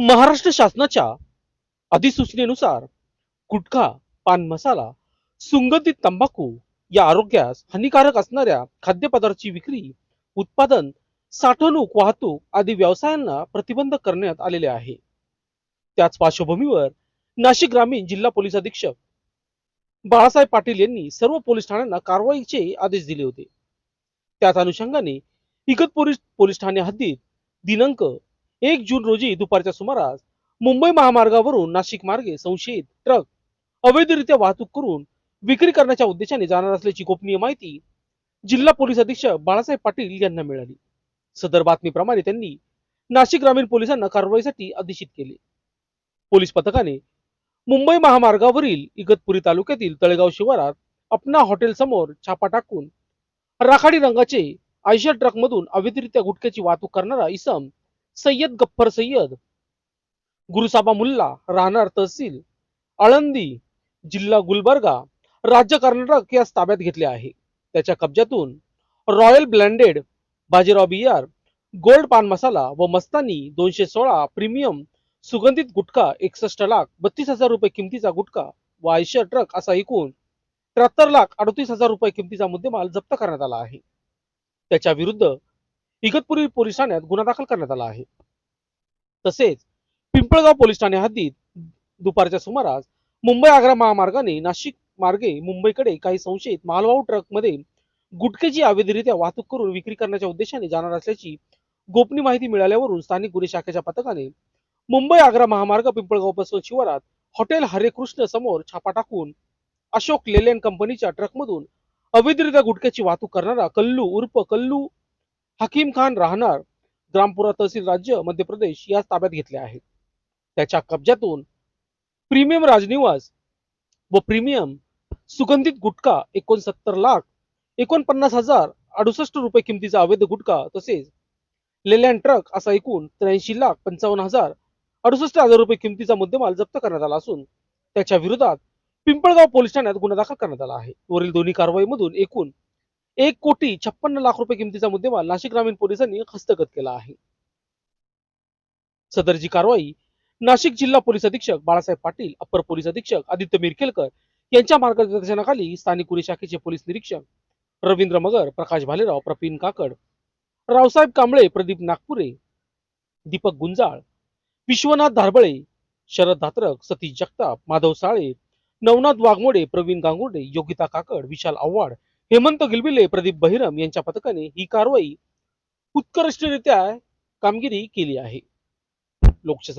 महाराष्ट्र शासनाच्या अधिसूचनेनुसार गुटखा पान मसाला सुगंधित तंबाखू या आरोग्यास हानिकारक असणाऱ्या खाद्यपदार्थाची विक्री उत्पादन साठवणूक वाहतूक आदी व्यवसायांना प्रतिबंध करण्यात आलेले आहे. त्याच पार्श्वभूमीवर नाशिक ग्रामीण जिल्हा पोलीस अधीक्षक बाळासाहेब पाटील यांनी सर्व पोलीस ठाण्यांना कारवाईचे आदेश दिले होते. त्याच अनुषंगाने इगतपुरी पोलीस ठाणे हद्दीत दिनांक एक जून रोजी दुपारच्या सुमारास मुंबई महामार्गावरून नाशिक मार्गे संशयित ट्रक अवैधरित्या वाहतूक करून विक्री करण्याच्या उद्देशाने जाणार असल्याची गोपनीय माहिती जिल्हा पोलीस अधीक्षक बाळासाहेब पाटील यांना मिळाली. सदर बातमीप्रमाणे त्यांनी नाशिक ग्रामीण पोलिसांना कारवाईसाठी आदेशित केले. पोलीस पथकाने मुंबई महामार्गावरील इगतपुरी तालुक्यातील तळेगाव शिवारात अपना हॉटेल समोर छापा टाकून राखाडी रंगाचे आयशर ट्रक मधून अवैधरित्या गुटख्याची वाहतूक करणारा इसम सय्यद गफ्फर सय्यद गुरुसाबा मुल्ला राहणार तहसील आळंदी जिल्हा गुलबर्गा राज्य कर्नाटक यास ताब्यात घेतले आहे. त्याच्या कब्जातून रॉयल ब्लँडेड बाजीराव बियार गोल्ड पान मसाला व मस्तानी दोनशे सोळा प्रीमियम सुगंधित गुटखा एकसष्ट लाख बत्तीस हजार रुपये किमतीचा गुटखा व आयशर ट्रक असा एकूण त्र्याहत्तर लाख अडतीस हजार रुपये किमतीचा मुद्देमाल जप्त करण्यात आला आहे. त्याच्या विरुद्ध इगतपुरी पोलीस ठाण्यात गुन्हा दाखल करण्यात आला आहे. तसेच पिंपळगाव पोलीस ठाणे हद्दीत दुपारच्या सुमारास मुंबई आग्रा महामार्गाने नाशिक मार्गे मुंबईकडे काही संशयित मालवाहू ट्रकमध्ये गुटख्याची अवैधरित्या वाहतूक करून विक्री करण्याच्या उद्देशाने जाणार असल्याची गोपनीय माहिती मिळाल्यावरून स्थानिक गुन्हे शाखेच्या पथकाने मुंबई आग्रा महामार्ग पिंपळगावपासून शिवारात हॉटेल हरेकृष्ण समोर छापा टाकून अशोक लेलँड कंपनीच्या ट्रकमधून अवैधरित्या गुटख्याची वाहतूक करणारा कल्लू उर्फ कल्लू हकीम खान राहणार ग्रामपुरा तहसील राज्य मध्य प्रदेश यास ताब्यात घेतले आहेत. त्याच्या कब्जातून प्रीमियम राजनिवास व प्रीमियम सुगंधित गुटखा एकोणसत्तर लाख एकोणपन्नास हजार अडुसष्ट रुपये किमतीचा अवैध गुटखा तसेच लेलँड ट्रक असा एकूण त्र्याऐंशी लाख पंचावन्न हजार अडुसष्ट हजार रुपये किमतीचा मुद्देमाल जप्त करण्यात आला असून त्याच्या विरोधात पिंपळगाव पोलीस ठाण्यात गुन्हा दाखल करण्यात आला आहे. वरील दोन्ही कारवाईमधून एकूण एक कोटी छप्पन्न लाख रुपये किमतीचा मुद्देमाल नाशिक ग्रामीण पोलिसांनी हस्तगत केला आहे. सदरची कारवाई नाशिक जिल्हा पोलीस अधीक्षक बाळासाहेब पाटील अप्पर पोलीस अधीक्षक आदित्य मिरकेलकर यांच्या मार्गदर्शनाखाली स्थानिक गुन्हे शाखेचे पोलीस निरीक्षक रवींद्र मगर प्रकाश भालेराव प्रवीण काकड रावसाहेब कांबळे प्रदीप नागपुरे दीपक गुंजाळ विश्वनाथ धारबळे शरद धात्रक सतीश जगताप माधव साळे नवनाथ वाघमोडे प्रवीण गांगुर्डे योगिता काकड विशाल आव्हाड हेमंत गिलबिले प्रदीप बहिरम यांच्या पथकाने ही कारवाई उत्कृष्टरित्या कामगिरी केली आहे. लोकशाही